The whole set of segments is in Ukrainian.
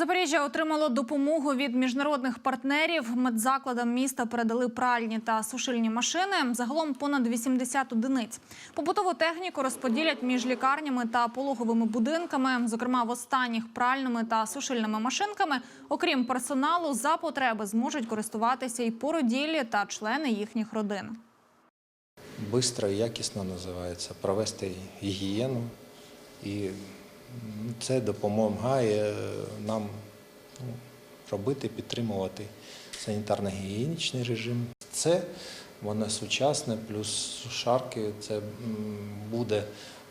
Запоріжжя отримало допомогу від міжнародних партнерів. Медзакладам міста передали пральні та сушильні машини. Загалом понад 80 одиниць. Побутову техніку розподілять між лікарнями та пологовими будинками. Зокрема, в останніх пральними та сушильними машинками, окрім персоналу, за потреби зможуть користуватися і породілі та члени їхніх родин. Бистро і якісно називається, провести гігієну. І це допомагає нам ну, робити, підтримувати санітарно-гігієнічний режим. Це воно сучасне, плюс сушарки, це буде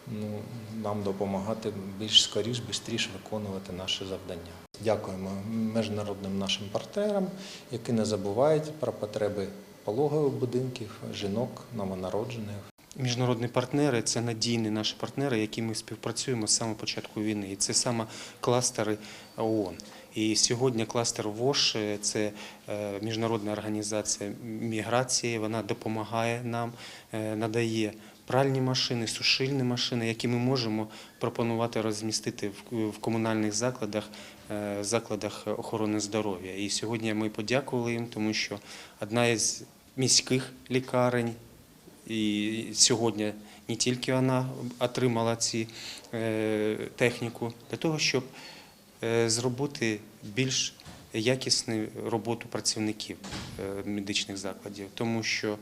ну, нам допомагати більш скоріш, швидше виконувати наші завдання. Дякуємо міжнародним нашим партнерам, які не забувають про потреби пологових будинків, жінок, новонароджених. Міжнародні партнери це надійні наші партнери, які ми співпрацюємо з самого початку війни. І це саме кластери ООН. І сьогодні кластер ВОШ – це е, міжнародна організація міграції. Вона допомагає нам, е, надає пральні машини, сушильні машини, які ми можемо пропонувати розмістити в- комунальних закладах, е, закладах охорони здоров'я. І сьогодні ми подякували їм, тому що одна із міських лікарень і сьогодні не тільки вона отримала ці е, техніку для того, щоб е, зробити більш якісну роботу працівників е, медичних закладів, тому що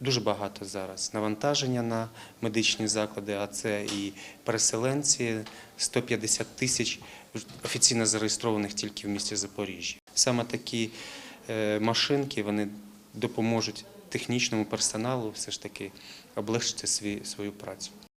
дуже багато зараз навантаження на медичні заклади, а це і переселенці 150 тисяч офіційно зареєстрованих тільки в місті Запоріжжя. Саме такі машинки вони допоможуть технічному персоналу все ж таки облегшити свій, свою працю.